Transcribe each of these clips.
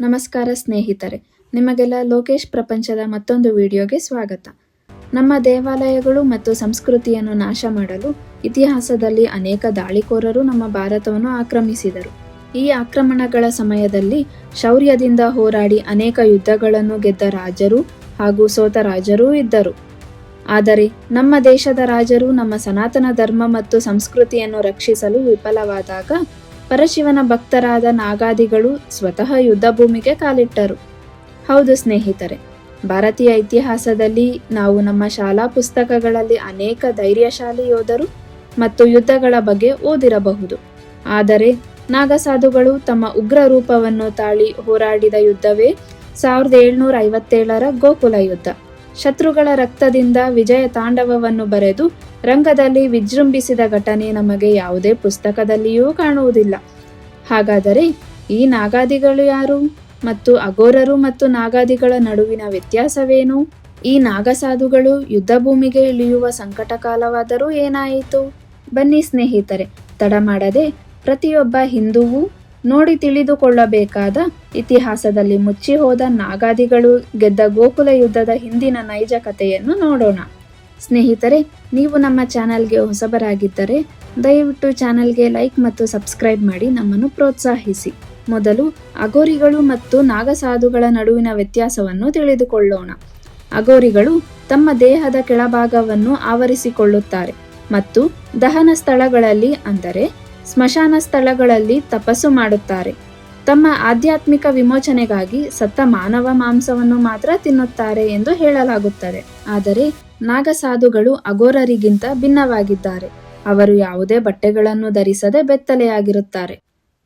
ನಮಸ್ಕಾರ ಸ್ನೇಹಿತರೆ, ನಿಮಗೆಲ್ಲ ಲೋಕೇಶ್ ಪ್ರಪಂಚದ ಮತ್ತೊಂದು ವಿಡಿಯೋಗೆ ಸ್ವಾಗತ. ನಮ್ಮ ದೇವಾಲಯಗಳು ಮತ್ತು ಸಂಸ್ಕೃತಿಯನ್ನು ನಾಶ ಮಾಡಲು ಇತಿಹಾಸದಲ್ಲಿ ಅನೇಕ ದಾಳಿಕೋರರು ನಮ್ಮ ಭಾರತವನ್ನು ಆಕ್ರಮಿಸಿದರು. ಈ ಆಕ್ರಮಣಗಳ ಸಮಯದಲ್ಲಿ ಶೌರ್ಯದಿಂದ ಹೋರಾಡಿ ಅನೇಕ ಯುದ್ಧಗಳನ್ನು ಗೆದ್ದ ರಾಜರು ಹಾಗೂ ಸೋತ ರಾಜರೂ ಇದ್ದರು. ಆದರೆ ನಮ್ಮ ದೇಶದ ರಾಜರು ನಮ್ಮ ಸನಾತನ ಧರ್ಮ ಮತ್ತು ಸಂಸ್ಕೃತಿಯನ್ನು ರಕ್ಷಿಸಲು ವಿಫಲವಾದಾಗ ಪರಶಿವನ ಭಕ್ತರಾದ ನಾಗಾದಿಗಳು ಸ್ವತಃ ಯುದ್ಧ ಭೂಮಿಗೆ ಕಾಲಿಟ್ಟರು. ಹೌದು ಸ್ನೇಹಿತರೆ, ಭಾರತೀಯ ಇತಿಹಾಸದಲ್ಲಿ ನಾವು ನಮ್ಮ ಶಾಲಾ ಪುಸ್ತಕಗಳಲ್ಲಿ ಅನೇಕ ಧೈರ್ಯಶಾಲಿ ಯೋಧರು ಮತ್ತು ಯುದ್ಧಗಳ ಬಗ್ಗೆ ಓದಿರಬಹುದು. ಆದರೆ ನಾಗಸಾಧುಗಳು ತಮ್ಮ ಉಗ್ರ ರೂಪವನ್ನು ತಾಳಿ ಹೋರಾಡಿದ ಯುದ್ಧವೇ ಸಾವಿರದ ಏಳ್ನೂರ ಐವತ್ತೇಳರ ಗೋಕುಲ ಯುದ್ಧ. ಶತ್ರುಗಳ ರಕ್ತದಿಂದ ವಿಜಯ ತಾಂಡವವನ್ನು ಬರೆದು ರಂಗದಲ್ಲಿ ವಿಜೃಂಭಿಸಿದ ಘಟನೆ ನಮಗೆ ಯಾವುದೇ ಪುಸ್ತಕದಲ್ಲಿಯೂ ಕಾಣುವುದಿಲ್ಲ. ಹಾಗಾದರೆ ಈ ನಾಗಾದಿಗಳು ಯಾರು? ಮತ್ತು ಅಘೋರರು ಮತ್ತು ನಾಗಾದಿಗಳ ನಡುವಿನ ವ್ಯತ್ಯಾಸವೇನು? ಈ ನಾಗಸಾಧುಗಳು ಯುದ್ಧ ಭೂಮಿಗೆ ಇಳಿಯುವ ಸಂಕಟ ಕಾಲವಾದರೂ ಏನಾಯಿತು? ಬನ್ನಿ ಸ್ನೇಹಿತರೆ, ತಡ ಮಾಡದೆ ಪ್ರತಿಯೊಬ್ಬ ಹಿಂದೂವು ನೋಡಿ ತಿಳಿದುಕೊಳ್ಳಬೇಕಾದ ಇತಿಹಾಸದಲ್ಲಿ ಮುಚ್ಚಿ ಹೋದ ನಾಗಾದಿಗಳು ಗೆದ್ದ ಗೋಕುಲ ಯುದ್ಧದ ಹಿಂದಿನ ನೈಜ ಕಥೆಯನ್ನು ನೋಡೋಣ. ಸ್ನೇಹಿತರೆ, ನೀವು ನಮ್ಮ ಚಾನಲ್ಗೆ ಹೊಸಬರಾಗಿದ್ದರೆ ದಯವಿಟ್ಟು ಚಾನಲ್ಗೆ ಲೈಕ್ ಮತ್ತು ಸಬ್ಸ್ಕ್ರೈಬ್ ಮಾಡಿ ನಮ್ಮನ್ನು ಪ್ರೋತ್ಸಾಹಿಸಿ. ಮೊದಲು ಅಗೋರಿಗಳು ಮತ್ತು ನಾಗಸಾಧುಗಳ ನಡುವಿನ ವ್ಯತ್ಯಾಸವನ್ನು ತಿಳಿದುಕೊಳ್ಳೋಣ. ಅಗೋರಿಗಳು ತಮ್ಮ ದೇಹದ ಕೆಳಭಾಗವನ್ನು ಆವರಿಸಿಕೊಳ್ಳುತ್ತಾರೆ ಮತ್ತು ದಹನ ಸ್ಥಳಗಳಲ್ಲಿ ಅಂದರೆ ಸ್ಮಶಾನ ಸ್ಥಳಗಳಲ್ಲಿ ತಪಸ್ಸು ಮಾಡುತ್ತಾರೆ. ತಮ್ಮ ಆಧ್ಯಾತ್ಮಿಕ ವಿಮೋಚನೆಗಾಗಿ ಸತ್ತ ಮಾನವ ಮಾಂಸವನ್ನು ಮಾತ್ರ ತಿನ್ನುತ್ತಾರೆ ಎಂದು ಹೇಳಲಾಗುತ್ತದೆ. ಆದರೆ ನಾಗಸಾಧುಗಳು ಅಘೋರರಿಗಿಂತ ಭಿನ್ನವಾಗಿದ್ದಾರೆ. ಅವರು ಯಾವುದೇ ಬಟ್ಟೆಗಳನ್ನು ಧರಿಸದೆ ಬೆತ್ತಲೆಯಾಗಿರುತ್ತಾರೆ.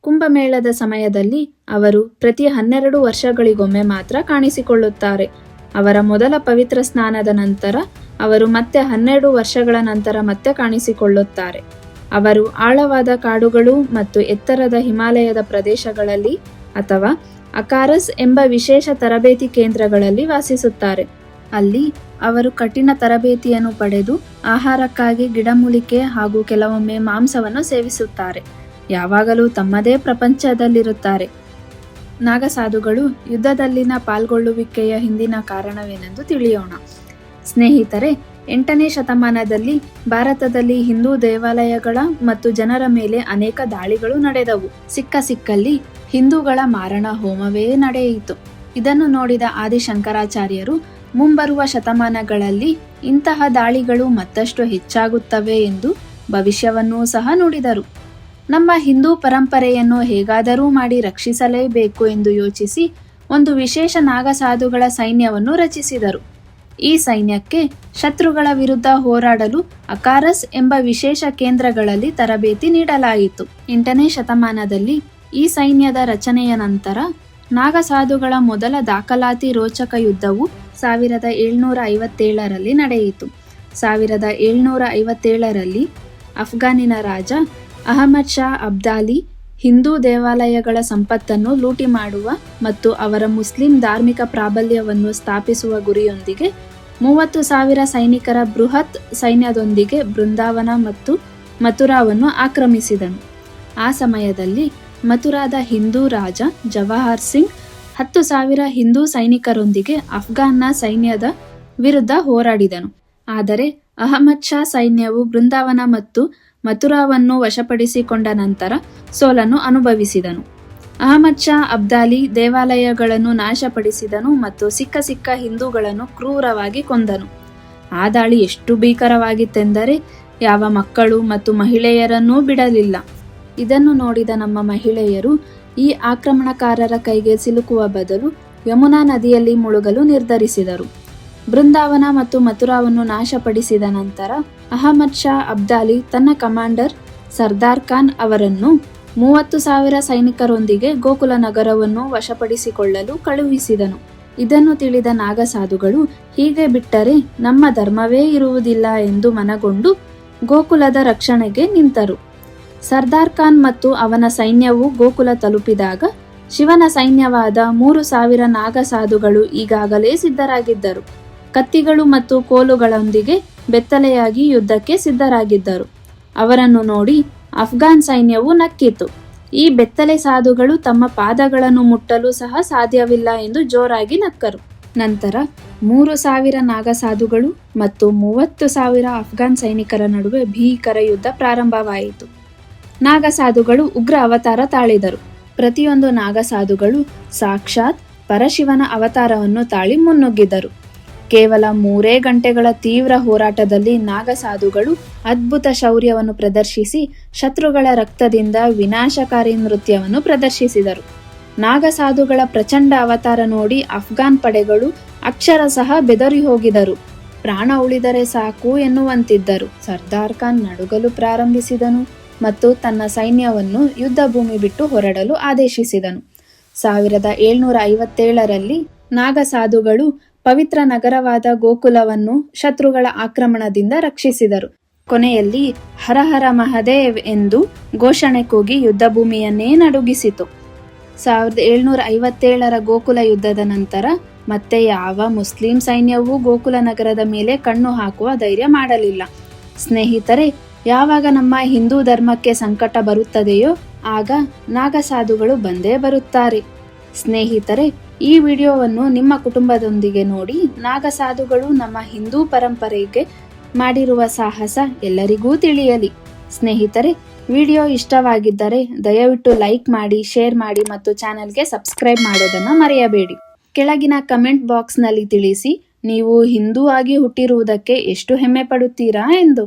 ಕುಂಭಮೇಳದ ಸಮಯದಲ್ಲಿ ಅವರು ಪ್ರತಿ ಹನ್ನೆರಡು ವರ್ಷಗಳಿಗೊಮ್ಮೆ ಮಾತ್ರ ಕಾಣಿಸಿಕೊಳ್ಳುತ್ತಾರೆ. ಅವರ ಮೊದಲ ಪವಿತ್ರ ಸ್ನಾನದ ನಂತರ ಅವರು ಮತ್ತೆ ಹನ್ನೆರಡು ವರ್ಷಗಳ ನಂತರ ಮತ್ತೆ ಕಾಣಿಸಿಕೊಳ್ಳುತ್ತಾರೆ. ಅವರು ಆಳವಾದ ಕಾಡುಗಳು ಮತ್ತು ಎತ್ತರದ ಹಿಮಾಲಯದ ಪ್ರದೇಶಗಳಲ್ಲಿ ಅಥವಾ ಅಕಾರಸ್ ಎಂಬ ವಿಶೇಷ ತರಬೇತಿ ಕೇಂದ್ರಗಳಲ್ಲಿ ವಾಸಿಸುತ್ತಾರೆ. ಅಲ್ಲಿ ಅವರು ಕಠಿಣ ತರಬೇತಿಯನ್ನು ಪಡೆದು ಆಹಾರಕ್ಕಾಗಿ ಗಿಡಮೂಲಿಕೆ ಹಾಗೂ ಕೆಲವೊಮ್ಮೆ ಮಾಂಸವನ್ನು ಸೇವಿಸುತ್ತಾರೆ. ಯಾವಾಗಲೂ ತಮ್ಮದೇ ಪ್ರಪಂಚದಲ್ಲಿರುತ್ತಾರೆ. ನಾಗಸಾಧುಗಳು ಯುದ್ಧದಲ್ಲಿನ ಪಾಲ್ಗೊಳ್ಳುವಿಕೆಯ ಹಿಂದಿನ ಕಾರಣವೇನೆಂದು ತಿಳಿಯೋಣ. ಸ್ನೇಹಿತರೆ ಎಂಟನೇ ಶತಮಾನದಲ್ಲಿ ಭಾರತದಲ್ಲಿ ಹಿಂದೂ ದೇವಾಲಯಗಳ ಮತ್ತು ಜನರ ಮೇಲೆ ಅನೇಕ ದಾಳಿಗಳು ನಡೆದವು. ಸಿಕ್ಕ ಸಿಕ್ಕಲ್ಲಿ ಹಿಂದೂಗಳ ಮಾರಣ ಹೋಮವೇ ನಡೆಯಿತು. ಇದನ್ನು ನೋಡಿದ ಆದಿಶಂಕರಾಚಾರ್ಯರು, ಮುಂಬರುವ ಶತಮಾನಗಳಲ್ಲಿ ಇಂತಹ ದಾಳಿಗಳು ಮತ್ತಷ್ಟು ಹೆಚ್ಚಾಗುತ್ತವೆ ಎಂದು ಭವಿಷ್ಯವನ್ನೂ ಸಹ ನುಡಿದರು. ನಮ್ಮ ಹಿಂದೂ ಪರಂಪರೆಯನ್ನು ಹೇಗಾದರೂ ಮಾಡಿ ರಕ್ಷಿಸಲೇಬೇಕು ಎಂದು ಯೋಚಿಸಿ ಒಂದು ವಿಶೇಷ ನಾಗಸಾಧುಗಳ ಸೈನ್ಯವನ್ನು ರಚಿಸಿದರು. ಈ ಸೈನ್ಯಕ್ಕೆ ಶತ್ರುಗಳ ವಿರುದ್ಧ ಹೋರಾಡಲು ಅಕಾರಸ್ ಎಂಬ ವಿಶೇಷ ಕೇಂದ್ರಗಳಲ್ಲಿ ತರಬೇತಿ ನೀಡಲಾಯಿತು. ಎಂಟನೇ ಶತಮಾನದಲ್ಲಿ ಈ ಸೈನ್ಯದ ರಚನೆಯ ನಂತರ ನಾಗಸಾಧುಗಳ ಮೊದಲ ದಾಖಲಾತಿ ರೋಚಕ ಯುದ್ಧವು ಸಾವಿರದ ಏಳ್ನೂರ ಐವತ್ತೇಳರಲ್ಲಿ ನಡೆಯಿತು. ಸಾವಿರದ ಏಳ್ನೂರ ಐವತ್ತೇಳರಲ್ಲಿ ಅಫ್ಘಾನಿನ ರಾಜ ಅಹಮದ್ ಶಾ ಅಬ್ದಾಲಿ ಹಿಂದೂ ದೇವಾಲಯಗಳ ಸಂಪತ್ತನ್ನು ಲೂಟಿ ಮಾಡುವ ಮತ್ತು ಅವರ ಮುಸ್ಲಿಂ ಧಾರ್ಮಿಕ ಪ್ರಾಬಲ್ಯವನ್ನು ಸ್ಥಾಪಿಸುವ ಗುರಿಯೊಂದಿಗೆ ಮೂವತ್ತು ಸಾವಿರ ಸೈನಿಕರ ಬೃಹತ್ ಸೈನ್ಯದೊಂದಿಗೆ ಬೃಂದಾವನ ಮತ್ತು ಮಥುರಾವನ್ನು ಆಕ್ರಮಿಸಿದನು. ಆ ಸಮಯದಲ್ಲಿ ಮಥುರಾದ ಹಿಂದೂ ರಾಜ ಜವಾಹರ್ ಸಿಂಗ್ ಹತ್ತು ಸಾವಿರ ಹಿಂದೂ ಸೈನಿಕರೊಂದಿಗೆ ಅಫ್ಘಾನ್ನ ಸೈನ್ಯದ ವಿರುದ್ಧ ಹೋರಾಡಿದನು. ಆದರೆ ಅಹಮದ್ ಶಾ ಸೈನ್ಯವು ಬೃಂದಾವನ ಮತ್ತು ಮಥುರಾವನ್ನು ವಶಪಡಿಸಿಕೊಂಡ ನಂತರ ಸೋಲನ್ನು ಅನುಭವಿಸಿದನು. ಅಹಮದ್ ಶಾ ಅಬ್ದಾಲಿ ದೇವಾಲಯಗಳನ್ನು ನಾಶಪಡಿಸಿದನು ಮತ್ತು ಸಿಕ್ಕ ಸಿಕ್ಕ ಹಿಂದೂಗಳನ್ನು ಕ್ರೂರವಾಗಿ ಕೊಂದನು. ಆ ದಾಳಿ ಎಷ್ಟು ಭೀಕರವಾಗಿತ್ತೆಂದರೆ ಯಾವ ಮಕ್ಕಳು ಮತ್ತು ಮಹಿಳೆಯರನ್ನೂ ಬಿಡಲಿಲ್ಲ. ಇದನ್ನು ನೋಡಿದ ನಮ್ಮ ಮಹಿಳೆಯರು ಈ ಆಕ್ರಮಣಕಾರರ ಕೈಗೆ ಸಿಲುಕುವ ಬದಲು ಯಮುನಾ ನದಿಯಲ್ಲಿ ಮುಳುಗಲು ನಿರ್ಧರಿಸಿದರು. ಬೃಂದಾವನ ಮತ್ತು ಮಥುರಾವನ್ನು ನಾಶಪಡಿಸಿದ ನಂತರ ಅಹಮದ್ ಶಾ ಅಬ್ದಾಲಿ ತನ್ನ ಕಮಾಂಡರ್ ಸರ್ದಾರ್ ಖಾನ್ ಅವರನ್ನು ಮೂವತ್ತು ಸಾವಿರ ಸೈನಿಕರೊಂದಿಗೆ ಗೋಕುಲ ನಗರವನ್ನು ವಶಪಡಿಸಿಕೊಳ್ಳಲು ಕಳುಹಿಸಿದನು. ಇದನ್ನು ತಿಳಿದ ನಾಗಸಾಧುಗಳು, ಹೀಗೆ ಬಿಟ್ಟರೆ ನಮ್ಮ ಧರ್ಮವೇ ಇರುವುದಿಲ್ಲ ಎಂದು ಮನಗೊಂಡು ಗೋಕುಲದ ರಕ್ಷಣೆಗೆ ನಿಂತರು. ಸರ್ದಾರ್ ಖಾನ್ ಮತ್ತು ಅವನ ಸೈನ್ಯವು ಗೋಕುಲ ತಲುಪಿದಾಗ ಶಿವನ ಸೈನ್ಯವಾದ ಮೂರು ಸಾವಿರ ನಾಗಸಾಧುಗಳು ಈಗಾಗಲೇ ಸಿದ್ಧರಾಗಿದ್ದರು. ಕತ್ತಿಗಳು ಮತ್ತು ಕೋಲುಗಳೊಂದಿಗೆ ಬೆತ್ತಲೆಯಾಗಿ ಯುದ್ಧಕ್ಕೆ ಸಿದ್ಧರಾಗಿದ್ದರು. ಅವರನ್ನು ನೋಡಿ ಅಫ್ಘಾನ್ ಸೈನ್ಯವು ನಕ್ಕಿತು. ಈ ಬೆತ್ತಲೆ ಸಾಧುಗಳು ತಮ್ಮ ಪಾದಗಳನ್ನು ಮುಟ್ಟಲು ಸಹ ಸಾಧ್ಯವಿಲ್ಲ ಎಂದು ಜೋರಾಗಿ ನಕ್ಕರು. ನಂತರ ಮೂರು ಸಾವಿರ ನಾಗಸಾಧುಗಳು ಮತ್ತು ಮೂವತ್ತು ಸಾವಿರ ಅಫ್ಘಾನ್ ಸೈನಿಕರ ನಡುವೆ ಭೀಕರ ಯುದ್ಧ ಪ್ರಾರಂಭವಾಯಿತು. ನಾಗಸಾಧುಗಳು ಉಗ್ರ ಅವತಾರ ತಾಳಿದರು. ಪ್ರತಿಯೊಂದು ನಾಗಸಾಧುಗಳು ಸಾಕ್ಷಾತ್ ಪರಶಿವನ ಅವತಾರವನ್ನು ತಾಳಿ ಮುನ್ನುಗ್ಗಿದರು. ಕೇವಲ ಮೂರೇ ಗಂಟೆಗಳ ತೀವ್ರ ಹೋರಾಟದಲ್ಲಿ ನಾಗಸಾಧುಗಳು ಅದ್ಭುತ ಶೌರ್ಯವನ್ನು ಪ್ರದರ್ಶಿಸಿ ಶತ್ರುಗಳ ರಕ್ತದಿಂದ ವಿನಾಶಕಾರಿ ನೃತ್ಯವನ್ನು ಪ್ರದರ್ಶಿಸಿದರು. ನಾಗಸಾಧುಗಳ ಪ್ರಚಂಡ ಅವತಾರ ನೋಡಿ ಅಫ್ಘಾನ್ ಪಡೆಗಳು ಅಕ್ಷರಶಃ ಬೆದರಿ ಹೋಗಿದರು. ಪ್ರಾಣ ಉಳಿದರೆ ಸಾಕು ಎನ್ನುವಂತಿದ್ದರು. ಸರ್ದಾರ್ ಖಾನ್ ನಡುಗಲು ಪ್ರಾರಂಭಿಸಿದನು ಮತ್ತು ತನ್ನ ಸೈನ್ಯವನ್ನು ಯುದ್ಧ ಭೂಮಿ ಬಿಟ್ಟು ಹೊರಡಲು ಆದೇಶಿಸಿದನು. ಸಾವಿರದ ಏಳ್ನೂರ ಐವತ್ತೇಳರಲ್ಲಿ ನಾಗಸಾಧುಗಳು ಪವಿತ್ರ ನಗರವಾದ ಗೋಕುಲವನ್ನು ಶತ್ರುಗಳ ಆಕ್ರಮಣದಿಂದ ರಕ್ಷಿಸಿದರು. ಕೊನೆಯಲ್ಲಿ ಹರ ಹರ ಮಹದೇವ್ ಎಂದು ಘೋಷಣೆ ಕೂಗಿ ಯುದ್ಧ ಭೂಮಿಯನ್ನೇ ನಡುಗಿಸಿತು. ಸಾವಿರದ ಏಳ್ನೂರ ಐವತ್ತೇಳರ ಗೋಕುಲ ಯುದ್ಧದ ನಂತರ ಮತ್ತೆ ಯಾವ ಮುಸ್ಲಿಂ ಸೈನ್ಯವೂ ಗೋಕುಲ ನಗರದ ಮೇಲೆ ಕಣ್ಣು ಹಾಕುವ ಧೈರ್ಯ ಮಾಡಲಿಲ್ಲ. ಸ್ನೇಹಿತರೆ, ಯಾವಾಗ ನಮ್ಮ ಹಿಂದೂ ಧರ್ಮಕ್ಕೆ ಸಂಕಟ ಬರುತ್ತದೆಯೋ ಆಗ ನಾಗಸಾಧುಗಳು ಬಂದೇ ಬರುತ್ತಾರೆ. ಸ್ನೇಹಿತರೆ ಈ ವಿಡಿಯೋವನ್ನು ನಿಮ್ಮ ಕುಟುಂಬದೊಂದಿಗೆ ನೋಡಿ ನಾಗಸಾಧುಗಳು ನಮ್ಮ ಹಿಂದೂ ಪರಂಪರೆಗೆ ಮಾಡಿರುವ ಸಾಹಸ ಎಲ್ಲರಿಗೂ ತಿಳಿಯಲಿ. ಸ್ನೇಹಿತರೆ, ವಿಡಿಯೋ ಇಷ್ಟವಾಗಿದ್ದರೆ ದಯವಿಟ್ಟು ಲೈಕ್ ಮಾಡಿ, ಶೇರ್ ಮಾಡಿ ಮತ್ತು ಚಾನೆಲ್ಗೆ ಸಬ್ಸ್ಕ್ರೈಬ್ ಮಾಡೋದನ್ನು ಮರೆಯಬೇಡಿ. ಕೆಳಗಿನ ಕಮೆಂಟ್ ಬಾಕ್ಸ್ನಲ್ಲಿ ತಿಳಿಸಿ ನೀವು ಹಿಂದೂ ಆಗಿ ಹುಟ್ಟಿರುವುದಕ್ಕೆ ಎಷ್ಟು ಹೆಮ್ಮೆ ಪಡುತ್ತೀರಾ ಎಂದು.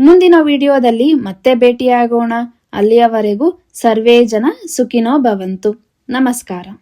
ಮುಂದಿನ ವಿಡಿಯೋದಲ್ಲಿ ಮತ್ತೆ ಭೇಟಿಯಾಗೋಣ. ಅಲ್ಲಿಯವರೆಗೂ ಸರ್ವೇ ಜನ ಸುಖಿನೋ ಭವಂತು. ನಮಸ್ಕಾರ.